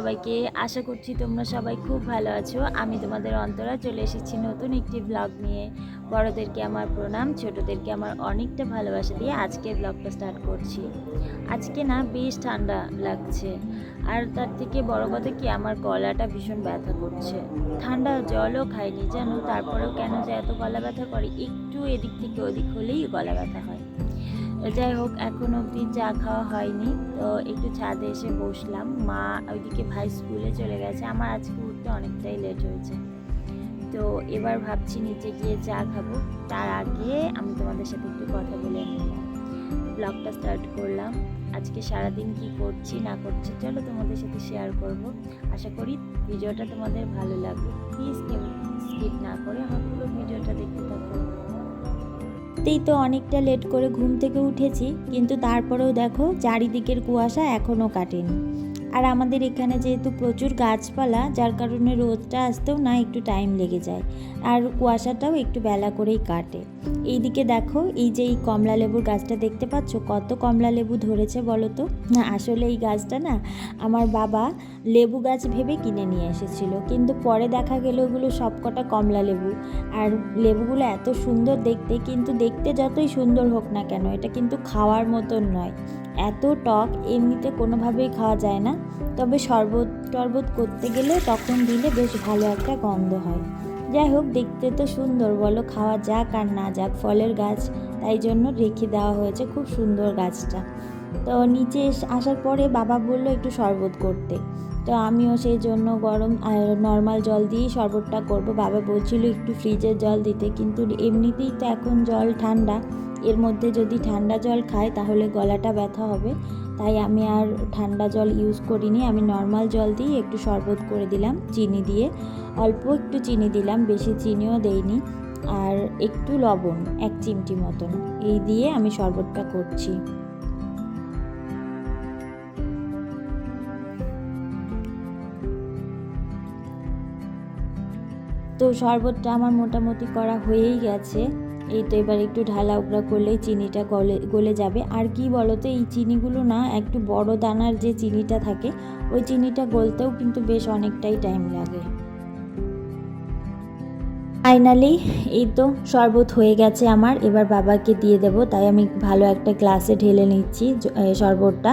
সবাইকে। আশা করছি তোমরা সবাই খুব ভালো আছো। আমি তোমাদের অন্তরা চলে এসেছি নতুন একটি ব্লগ নিয়ে। বড়দেরকে আমার প্রণাম, ছোটদেরকে আমার অনেকটা ভালোবাসা দিয়ে আজকে ব্লগটা স্টার্ট করছি। আজকে না বেশ ঠান্ডা লাগছে। আর তার থেকে বড় কথা কি, আমার গলাটা ভীষণ ব্যথা করছে। ঠান্ডা জলও খাইনি জানো তারপরেও কেন যে এত গলা ব্যথা করে, একটু এদিক থেকে ওদিক হলেই গলা ব্যথা হয়। যাই হোক, এখন অবধি চা খাওয়া হয়নি। তো একটু ছাদে এসে বসলাম। মা ওইদিকে ভাই স্কুলে চলে গেছে। আমার আজকে উঠতে অনেকটাই লেট হয়েছে। তো এবার ভাবছি নিচে গিয়ে চা খাব। তার আগে আমি তোমাদের সাথে একটু কথা বলে নিলাম ব্লগটা স্টার্ট করলাম। আজকে সারাদিন কি করছি, না করছি, চলো তোমাদের সাথে শেয়ার করব। আশা করি ভিডিওটা তোমাদের ভালো লাগবে। প্লিজ স্কিপ না করে আমার পুরো ভিডিওটা দেখতে থাকো। তেই তো অনেকটা লেট করে ঘুম থেকে উঠেছি, কিন্তু তারপরেও দেখো চারিদিকের কুয়াশা এখনও কাটেনি। আর আমাদের এখানে যেহেতু প্রচুর গাছপালা, যার কারণে রোদটা আসতেও না একটু টাইম লেগে যায়। আর কুয়াশাটাও একটু বেলা করেই কাটে। এইদিকে দেখো, এই যে এই কমলা লেবুর গাছটা দেখতে পাচ্ছ? কত কমলা লেবু ধরেছে বলো তো? না, আসলে এই গাছটা না আমার বাবা লেবু গাছ ভেবে কিনে নিয়ে এসেছিল। কিন্তু পরে দেখা গেল ওগুলো সবকটা কমলা লেবু। আর লেবুগুলো এত সুন্দর দেখতে, কিন্তু দেখতে যতই সুন্দর হোক না কেন, এটা কিন্তু খাওয়ার মতন নয়। এত টক এমনিতে কোনোভাবেই খাওয়া যায় না। তবে শরবত টরবত করতে গেলে তখন দিলে বেশ ভালো একটা গন্ধ হয়। যাই হোক, দেখতে তো সুন্দর। বলো, খাওয়া যাক আর না যাক, ফলের গাছ। তাই জন্য রেখে দেওয়া হয়েছে খুব সুন্দর গাছটা। তো নিচে আসার পরে বাবা বলল একটু শরবত করতে। তো আমিও সেই জন্য গরম নর্মাল জল দিয়েই শরবতটা করব। বাবা বলছিল একটু ফ্রিজের জল দিতে। কিন্তু এমনিতেই তো এখন জল ঠান্ডা। এর মধ্যে যদি ঠান্ডা জল খাই, তাহলে গলাটা ব্যথা হবে। তাই আমি আর ঠান্ডা জল ইউজ করিনি। আমি নর্মাল জল দিয়ে একটু শরবত করে দিলাম, চিনি দিয়ে। অল্প একটু চিনি দিলাম, বেশি চিনিও দেইনি। আর একটু লবণ, এক চিমটি মতন, এই দিয়ে আমি শরবতটা করছি। তো শরবতটা আমার মোটামুটি করা হয়েই গেছে। এই তো এবার একটু ঢালা উগড়া করলেই চিনিটা গলে গলে যাবে। আর কি বলতো, এই চিনিগুলো না একটু বড় দানার যে চিনিটা থাকে, ওই চিনিটা গলতেও কিন্তু বেশ অনেকটাই টাইম লাগে। ফাইনালি এই তো শরবত হয়ে গেছে আমার। এবার বাবাকে দিয়ে দেব, তাই আমি ভালো একটা গ্লাসে ঢেলে নিচ্ছি শরবতটা।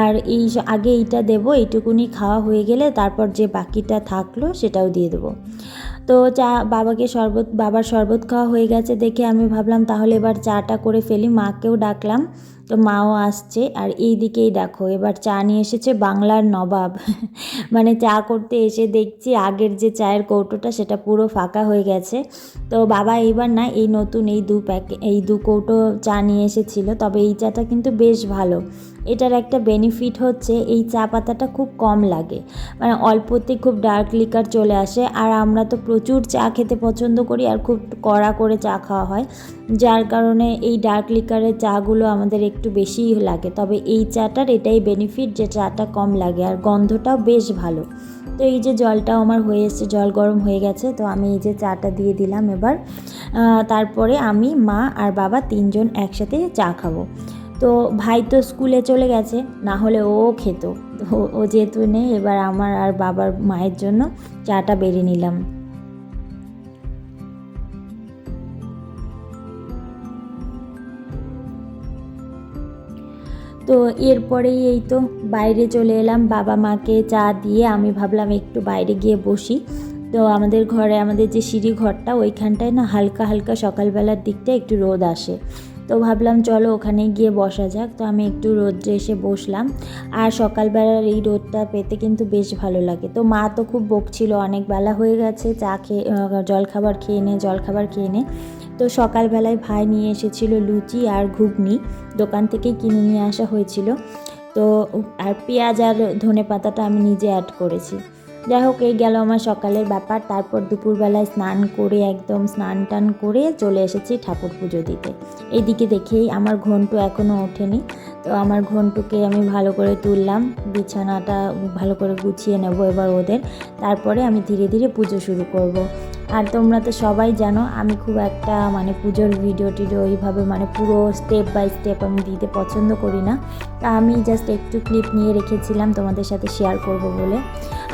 আর এই আগে এইটা দেবো, এইটুকুনি খাওয়া হয়ে গেলে তারপর যে বাকিটা থাকল সেটাও দিয়ে দেবো। তো চা, বাবাকে শরবত, বাবার শরবত খাওয়া হয়ে গেছে দেখে আমি ভাবলাম তাহলে এবার চাটা করে ফেলি, মাকেও ডাকলাম। তো মাও আসছে আর এই দিকেই দেখো, এবার চা নিয়ে এসেছে বাংলার নবাব। মানে চা করতে এসে দেখছি আগের যে চায়ের কৌটোটা সেটা পুরো ফাঁকা হয়ে গেছে। তো বাবা এইবার না এই নতুন এই দু প্যাকে, এই দু কৌটো চা নিয়ে এসেছিল, তবে এই চাটা কিন্তু বেশ ভালো। এটার একটা বেনিফিট হচ্ছে এই চা পাতাটা খুব কম লাগে। মানে অল্পতে খুব ডার্ক লিকার চলে আসে। আর আমরা তো প্রচুর চা খেতে পছন্দ করি আর খুব কড়া করে চা খাওয়া হয়। যার কারণে এই ডার্ক লিকারের চাগুলো আমাদের একটু বেশিই লাগে। তবে এই চাটার এটাই বেনিফিট যে চাটা কম লাগে আর গন্ধটাও বেশ ভালো। তো এই যে জলটাও আমার হয়ে এসছে, জল গরম হয়ে গেছে। তো আমি এই যে চাটা দিয়ে দিলাম এবার। তারপরে আমি মা আর বাবা তিনজন একসাথে চা খাব। তো ভাই তো স্কুলে চলে গেছে না হলে ও খেত। তো ও যেহেতু নেই, এবার আমার আর বাবার মায়ের জন্য চাটা বেড়ে নিলাম। তো এরপরেই এই তো বাইরে চলে এলাম, বাবা মাকে চা দিয়ে আমি ভাবলাম একটু বাইরে গিয়ে বসি। তো আমাদের ঘরে, আমাদের যে সিঁড়ি ঘরটা, ওইখানটায় না হালকা হালকা সকালবেলার দিকটা একটু রোদ আসে। তো ভাবলাম, চলো ওখানে গিয়ে বসা যাক। তো আমি একটু রোদ্রে এসে বসলাম। আর সকালবেলার এই রোদটা পেতে কিন্তু বেশ ভালো লাগে। তো মা তো খুব বকছিল, অনেক বেলা হয়ে গেছে, চা খেয়ে জলখাবার খেয়ে নে, জলখাবার খেয়ে নে। তো সকালবেলায় ভাই নিয়ে এসেছিল লুচি আর ঘুগনি। দোকান থেকেই কিনে নিয়ে আসা হয়েছিল। তো, আর পেঁয়াজ আর ধনে পাতাটা আমি নিজে অ্যাড করেছি। যাই হোক এই গেল আমার সকালের ব্যাপার। তারপর দুপুরবেলায় স্নান করে, একদম স্নান টান করে চলে এসেছি ঠাকুর পুজো দিতে। এইদিকে দেখেই আমার ঘন্টু এখনও ওঠেনি। তো আমার ঘন্টুকে আমি ভালো করে তুললাম, বিছানাটা ভালো করে গুছিয়ে নেব এবার ওদের। তারপরে আমি ধীরে ধীরে পুজো শুরু করব। আর তোমরা তো সবাই জানো, আমি খুব একটা মানে পুজোর ভিডিও টিডিও ওইভাবে মানে পুরো স্টেপ বাই স্টেপ আমি দিতে পছন্দ করি না। তা আমি জাস্ট একটু ক্লিপ নিয়ে রেখেছিলাম, তোমাদের সাথে শেয়ার করব বলে।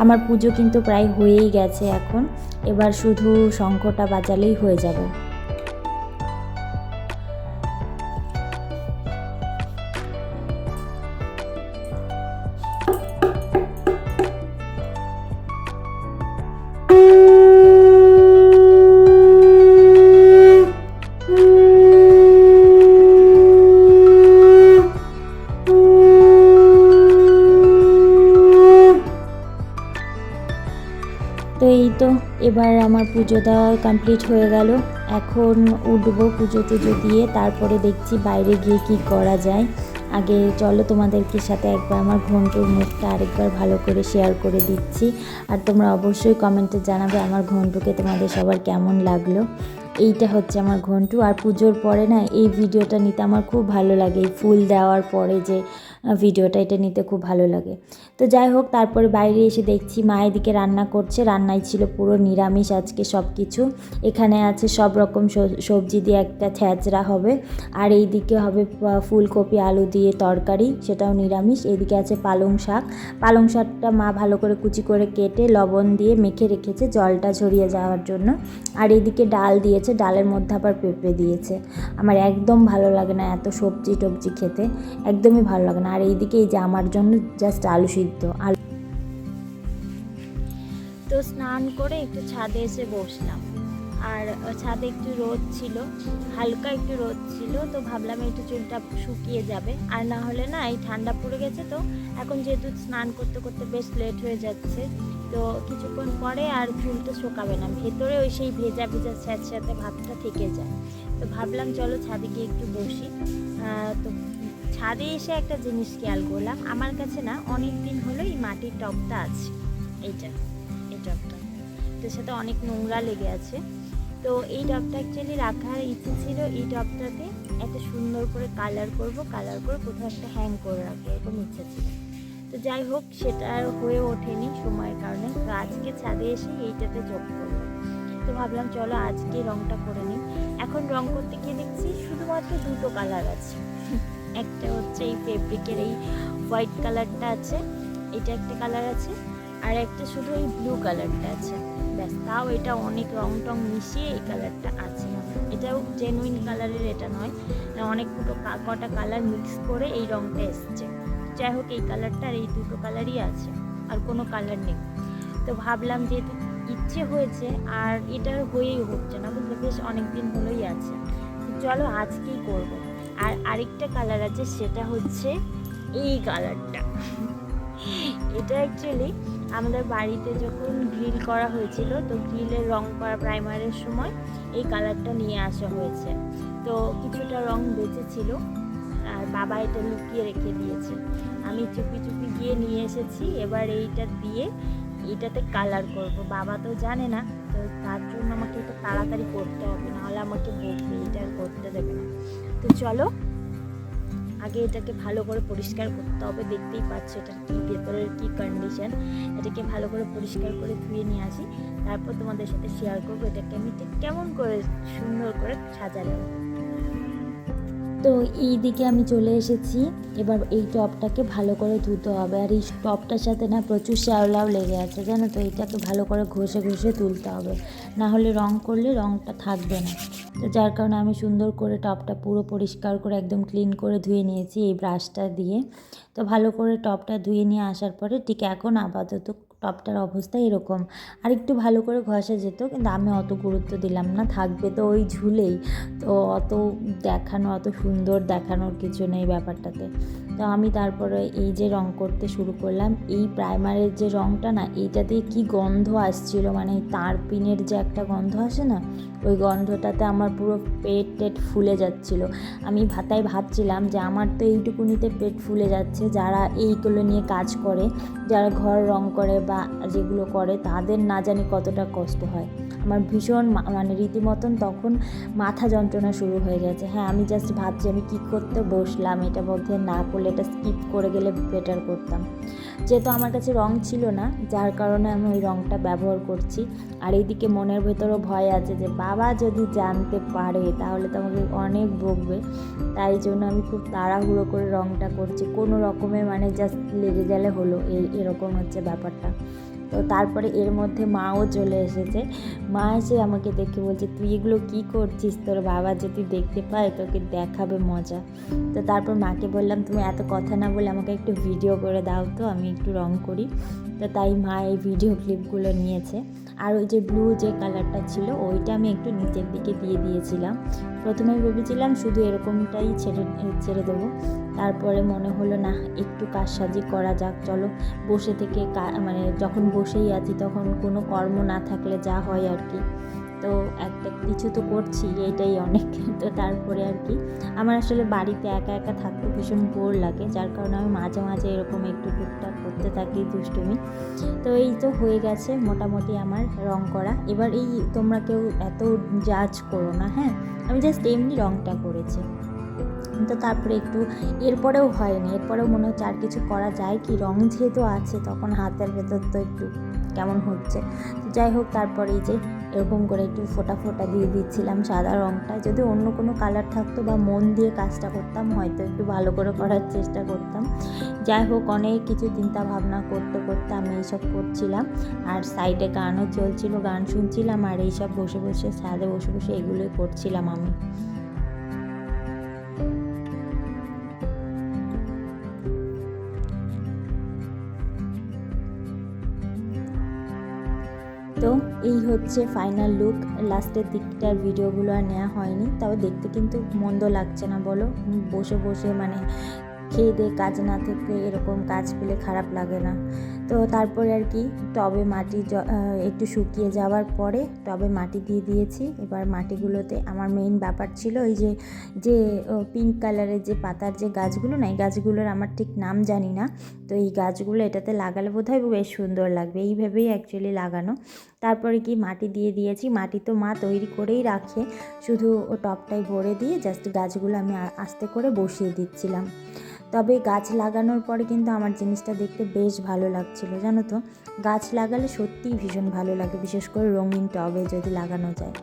আমার পুজো কিন্তু প্রায় হয়েই গেছে এখন। এবার শুধু শঙ্খটা বাজালেই হয়ে যাবে। তো এই তো, এবার আমার পুজো দেওয়া কমপ্লিট হয়ে গেল। এখন উঠবো পুজো টুজো দিয়ে, তারপরে দেখছি বাইরে গিয়ে কি করা যায়। আগে চলো তোমাদেরকে সাথে একবার আমার ঘন্টুর মুখটা আরেকবার ভালো করে শেয়ার করে দিচ্ছি। আর তোমরা অবশ্যই কমেন্টে জানাবে আমার ঘন্টুকে তোমাদের সবার কেমন লাগল। এইটা হচ্ছে আমার ঘন্টু আর পুজোর পরে না, এই ভিডিওটা নিতে আমার খুব ভালো লাগে। এই ফুল দেওয়ার পরে যে ভিডিওটা এটা নিতে খুব ভালো লাগে। তো যাই হোক, তারপরে বাইরে এসে দেখছি মা এদিকে রান্না করছে। রান্নায় ছিল পুরো নিরামিষ আজকে সব কিছু এখানে আছে সব রকম সবজি দিয়ে একটা ছ্যাঁচড়া হবে। আর এইদিকে হবে ফুলকপি, আলু দিয়ে তরকারি, সেটাও নিরামিষ। এদিকে আছে পালং শাক। পালং শাকটা মা ভালো করে কুচি করে কেটে লবণ দিয়ে মেখে রেখেছে জলটা ঝরিয়ে যাওয়ার জন্য। আর এইদিকে ডাল দিয়েছে। ডালের মধ্যে আবার পেঁপে দিয়েছে। আমার একদম ভালো লাগে না এত সবজি টবজি খেতে। একদমই ভালো লাগে না। আর এইদিকে এই যে আমার জন্য জাস্ট আলু সিদ্ধ। আলু তো স্নান করে একটু ছাদে এসে বসলাম। আর ছাদে একটু রোদ ছিল, হালকা একটু রোদ ছিল, তো ভাবলাম একটু চুলটা শুকিয়ে যাবে। আর না হলে না এই ঠান্ডা পড়ে গেছে তো, এখন যেহেতু স্নান করতে করতে বেশ লেট হয়ে যাচ্ছে, তো কিছুক্ষণ পরে আর চুলটা শোকাবে না। ভেতরে ওই সেই ভেজা ভেজা স্যাঁতস্যাঁতে ভাবটা থেকে যায়। তো ভাবলাম চলো ছাদে গিয়ে একটু বসি। তো ছাদে এসে একটা জিনিস খেয়াল করলাম। আমার কাছে না অনেক দিন হলো এই মাটির টবটা আছে। এইটা এই টবটা। তো সাথে অনেক নোংরা লেগে আছে। তো এই টবটা অ্যাকচুয়ালি রাখার ইচ্ছে ছিল এই টবটাতে এত সুন্দর করে কালার করব কালার করে কোথাও একটা হ্যাং করে রাখব, এরকম ইচ্ছা ছিল। তো যাই হোক, সেটা আর হয়ে ওঠেনি সময়ের কারণে। তো আজকে ছাদে এসে এইটাতে যোগ করব তো ভাবলাম চলো আজকে রংটা করে নিই। এখন রং করতে গিয়ে দেখছি শুধুমাত্র দুটো কালার আছে। একটা হচ্ছে এই ফেব্রিকের এই হোয়াইট কালারটা আছে, এটা একটা কালার আছে, আর একটা শুধু এই ব্লু কালারটা আছে। ব্যাস, তাও এটা অনেক রং টং মিশিয়ে এই কালারটা আছে। এটাও জেনুইন কালারের এটা নয় অনেকগুলো কা- কটা কালার মিক্স করে এই রংটা এসছে। যাই হোক, এই কালারটা আর এই দুটো কালারই আছে, আর কোনো কালার নেই। তো ভাবলাম যেহেতু ইচ্ছে হয়েছে, আর এটা হয়েই হচ্ছে না বুঝলে বেশ অনেক দিন হলোই আছে। চলো আজকেই করব। আর আরেকটা কালার আছে, সেটা হচ্ছে এই কালারটা এটা অ্যাকচুয়ালি আমাদের বাড়িতে যখন গ্রিল করা হয়েছিল, তো গ্রিলের রং করা প্রাইমারের সময় এই কালারটা নিয়ে আসা হয়েছে। তো কিছুটা রং বেঁচে ছিল, আর বাবা এটা লুকিয়ে রেখে দিয়েছে। আমি চুপি চুপি গিয়ে নিয়ে এসেছি, এবার এইটা দিয়ে এইটাতে কালার করব। বাবা তো জানে না তার জন্য আমাকে এটা তাড়াতাড়ি করতে হবে, নাহলে আমাকে বকবে এটা করতে দেবে না। তো চলো, আগে এটাকে ভালো করে পরিষ্কার করতে হবে, দেখতেই পাচ্ছ এটার কী ভেতরের কী কন্ডিশন এটাকে ভালো করে পরিষ্কার করে ধুয়ে নিয়ে আসি, তারপর তোমাদের সাথে শেয়ার করব, এটাকে আমি ঠিক কেমন করে সুন্দর করে সাজালাম। তো এই দিকে আমি চলে এসেছি। এবার এই টপটাকে ভালো করে ধুতে হবে। আর এই টপটার সাথে না প্রচুর শ্যাওলাও লেগে আছে, জানো তো? এইটাকে ভালো করে ঘষে ঘষে তুলতে হবে। না হলে রং করলে রংটা থাকবে না। তো যার কারণে আমি সুন্দর করে টপটা পুরো পরিষ্কার করে একদম ক্লিন করে ধুয়ে নিয়েছি এই ব্রাশটা দিয়ে। তো ভালো করে টপটা ধুয়ে নিয়ে আসার পরে ঠিক এখন আপাতত টপটার অবস্থা এরকম। আর একটু ভালো করে ঘষা যেত, কিন্তু আমি অত গুরুত্ব দিলাম না, থাকবে তো ওই ঝুলেই। তো অত দেখানো, অত সুন্দর দেখানোর কিছু নেই ব্যাপারটাতে। তো আমি তারপরে এই যে রং করতে শুরু করলাম, এই প্রাইমারের যে রংটা না, এইটা দিয়ে কী গন্ধ আসছিল? মানে তার পিনের যে একটা গন্ধ আসে না, ওই গন্ধটাতে আমার পুরো পেট টেট ফুলে যাচ্ছিল। আমি ভাতায় ভাবছিলাম যে আমার তো এইটুকুনিতে পেট ফুলে যাচ্ছে। যারা এইগুলো নিয়ে কাজ করে, যারা ঘর রং করে বা যেগুলো করে, তাদের না জানি কতটা কষ্ট হয়। আমার ভীষণ মানে রীতিমতন তখন মাথা যন্ত্রণা শুরু হয়ে গেছে। হ্যাঁ আমি জাস্ট ভাবছি আমি কী করতে বসলাম, এটা মধ্যে না করলে এটা স্কিপ করে গেলে বেটার করতাম। যেহেতু আমার কাছে রং ছিল না, যার কারণে আমি ওই রংটা ব্যবহার করছি। আর এইদিকে মনের ভেতরও ভয় আছে যে, বাবা যদি জানতে পারে তাহলে তো আমাকে অনেক বকবে। তাই জন্য আমি খুব তাড়াহুড়ো করে রংটা করছি। কোনো রকমে মানে জাস্ট লেগে গেলে হলো, এই, এরকম হচ্ছে ব্যাপারটা। তো তারপরে এর মধ্যে মাও চলে এসেছে। মা এসে আমাকে দেখে বলছে, তুই এগুলো কী করছিস? তোর বাবা যদি দেখতে পায়, তোকে দেখাবে মজা। তো তারপর মাকে বললাম, তুমি এত কথা না বলে আমাকে একটু ভিডিও করে দাও তো, আমি একটু রং করি। তো তাই মা এই ভিডিও ক্লিপগুলো নিয়েছে। আর ওই যে ব্লু যে কালারটা ছিল, ওইটা আমি একটু নিচের দিকে দিয়ে দিয়েছিলাম। প্রথমে ভেবেছিলাম শুধু এরকমটাই ছেড়ে ছেড়ে দেবো। তারপরে মনে হলো না একটু কাজসাজি করা যাক, চলো বসে থেকে মানে যখন বসেই আছি তখন কোনো কর্ম না থাকলে যা হয় আর কি। তো একটা কিছু তো করছি এইটাই অনেক। তো তারপরে আর কি, আমার আসলে বাড়িতে একা একা থাকতে ভীষণ বোর লাগে, যার কারণে আমি মাঝে মাঝে এরকম একটু টুকটাক করতে থাকি দুষ্টুমি। তো এই তো হয়ে গেছে মোটামুটি আমার রং করা। এবার এই তোমরা কেউ এত জাজ করো না হ্যাঁ? আমি জাস্ট এমনি রংটা করেছি। তো তারপরে একটু, এরপরেও হয়নি, এরপরেও মনে হচ্ছে আর কিছু করা যায় কি? রং যেহেতু আছে, তখন হাতের ভেতর তো একটু কেমন হচ্ছে। যাই হোক, তারপরে এই যে এরকম করে একটু ফোটা ফোটা দিয়ে দিচ্ছিলাম সাদা রঙটা যদি অন্য কোনো কালার থাকতো বা মন দিয়ে কাজটা করতাম, হয়তো একটু ভালো করে করার চেষ্টা করতাম। যাই হোক, অনেক কিছু চিন্তা ভাবনা করতে করতে আমি এইসব করছিলাম। আর সাইডে গানও চলছিল, গান শুনছিলাম আর এইসব বসে বসে ছাদে বসে বসে এগুলোই করছিলাম আমি। তো এই হচ্ছে ফাইনাল লুক লাস্টের দিকটার ভিডিওগুলো আর নেওয়া হয়নি, তবে দেখতে কিন্তু মন্দ লাগছে না বলো। বসে বসে মানে খেয়ে দিয়ে কাজ না থেকে এরকম কাজ পেলে খারাপ লাগে না। তো তারপরে আর কি টবে মাটি একটু শুকিয়ে যাওয়ার পরে টবে মাটি দিয়ে দিয়েছি। এবার মাটিগুলোতে আমার মেইন ব্যাপার ছিল ওই যে যে পিঙ্ক কালারের যে পাতার যে গাছগুলো না, এই গাছগুলোর আমার ঠিক নাম জানি না। তো এই গাছগুলো এটাতে লাগালে বোধহয় বেশ সুন্দর লাগবে। এইভাবেই অ্যাকচুয়ালি লাগানো। তারপরে কি মাটি দিয়ে দিয়েছি। মাটি তো মা তৈরি করেই রাখে। শুধু ও টপটাই ভরে দিয়ে জাস্ট গাছগুলো আমি আস্তে করে বসিয়ে দিচ্ছিলাম। তবে গাছ লাগানোর পরে কিন্তু আমার জিনিসটা দেখতে বেশ ভালো লাগছিল, জানো তো? গাছ লাগালে সত্যিই ভীষণ ভালো লাগে, বিশেষ করে রঙিন টবে যদি লাগানো যায়।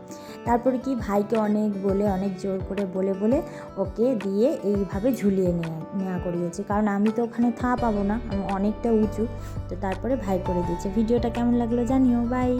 তারপরে কি ভাইকে অনেক বলে, অনেক জোর করে বলে বলে ওকে দিয়ে এইভাবে ঝুলিয়ে নেওয়া নেওয়া করিয়েছি। কারণ আমি তো ওখানে থা পাবো না, আমি অনেকটা উঁচু, তো তারপরে ভাই করে দিয়েছে। ভিডিওটা কেমন লাগল জানিও, বাই।